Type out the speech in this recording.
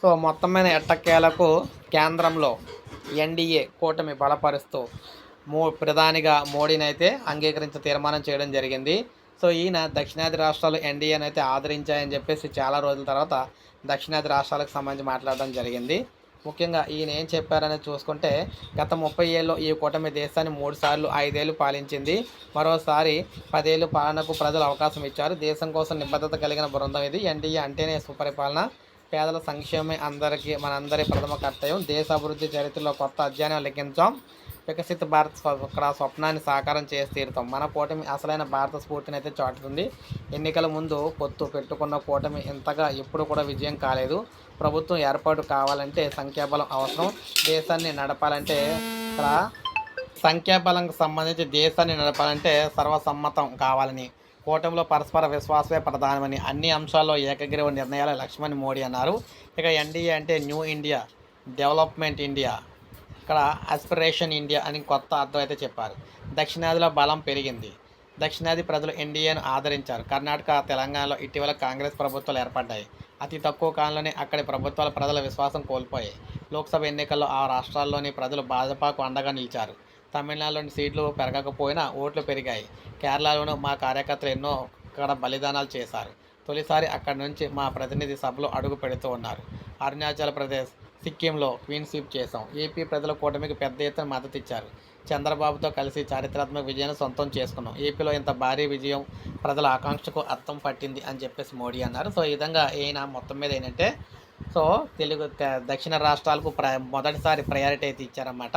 So మొత్తమైన ఎట్టకేలకు కేంద్రంలో NDA కూటమి బలపరుస్తూ మో ప్రధానిగా మోడీని అయితే అంగీకరించ తీర్మానం చేయడం జరిగింది. సో ఈయన దక్షిణాది రాష్ట్రాలు ఎన్డీఏని అయితే ఆదరించాయని చెప్పేసి చాలా రోజుల తర్వాత దక్షిణాది రాష్ట్రాలకు సంబంధించి మాట్లాడడం జరిగింది. ముఖ్యంగా ఈయన ఏం చెప్పారనేది చూసుకుంటే గత ముప్పై ఏళ్ళు ఈ కూటమి దేశాన్ని మూడు సార్లు ఐదేళ్ళు పాలించింది. మరోసారి పదేళ్ళు పాలనకు ప్రజలు అవకాశం ఇచ్చారు. దేశం కోసం నిబద్ధత కలిగిన బృందం ఇది. ఎన్డీఏ అంటేనే సుపరిపాలన. పేదల సంక్షేమమే అందరికీ మనందరి ప్రథమ కర్తవ్యం. దేశ అభివృద్ధి చరిత్రలో కొత్త అధ్యాయం లిఖించాం. వికసిత భారత్ ఇక్కడ స్వప్నాన్ని సాకారం చేసి తీరుతాం. మన కూటమి అసలైన భారత స్ఫూర్తిని అయితే చాటుతుంది. ఎన్నికల ముందు పొత్తు పెట్టుకున్న కూటమి ఇంతగా ఎప్పుడు కూడా విజయం కాలేదు. ప్రభుత్వం ఏర్పాటు కావాలంటే సంఖ్యాబలం అవసరం. దేశాన్ని నడపాలంటే ఇక్కడ సంఖ్యాబలంకి సంబంధించి దేశాన్ని నడపాలంటే సర్వసమ్మతం కావాలని కూటమిలో పరస్పర విశ్వాసమే ప్రధానమని అన్ని అంశాల్లో ఏకగ్రీవ నిర్ణయాల లక్ష్మణ్ మోడీ అన్నారు. ఇక ఎన్డీఏ అంటే న్యూ ఇండియా డెవలప్మెంట్ ఇండియా ఇక్కడ అస్పిరేషన్ ఇండియా అని కొత్త అర్థం అయితే చెప్పారు. దక్షిణాదిలో బలం పెరిగింది. దక్షిణాది ప్రజలు ఎన్డీఏను ఆదరించారు. కర్ణాటక తెలంగాణలో ఇటీవల కాంగ్రెస్ ప్రభుత్వాలు ఏర్పడ్డాయి. అతి తక్కువ కాలంలోనే అక్కడి ప్రభుత్వాల ప్రజల విశ్వాసం కోల్పోయాయి. లోక్సభ ఎన్నికల్లో ఆ రాష్ట్రాల్లోని ప్రజలు భాజపాకు అండగా నిలిచారు. తమిళనాడులోని సీట్లు పెరగకపోయినా ఓట్లు పెరిగాయి. కేరళలోనూ మా కార్యకర్తలు ఎన్నో ఇక్కడ బలిదానాలు చేశారు. తొలిసారి అక్కడి నుంచి మా ప్రతినిధి సభలో అడుగు పెడుతూ ఉన్నారు. అరుణాచల్ ప్రదేశ్ సిక్కింలో క్వీన్ స్వీప్ చేశాం. ఏపీ ప్రజల కూటమికి పెద్ద ఎత్తున మద్దతు ఇచ్చారు. చంద్రబాబుతో కలిసి చారిత్రాత్మక విజయాన్ని సొంతం చేసుకున్నాం. ఏపీలో ఇంత భారీ విజయం ప్రజల ఆకాంక్షకు అర్థం పట్టింది అని చెప్పేసి మోడీ అన్నారు. సో ఈ విధంగా ఈయన మొత్తం మీద ఏంటంటే సో తెలుగు దక్షిణ రాష్ట్రాలకు ప్ర మొదటిసారి ప్రయారిటీ అయితే ఇచ్చారన్నమాట.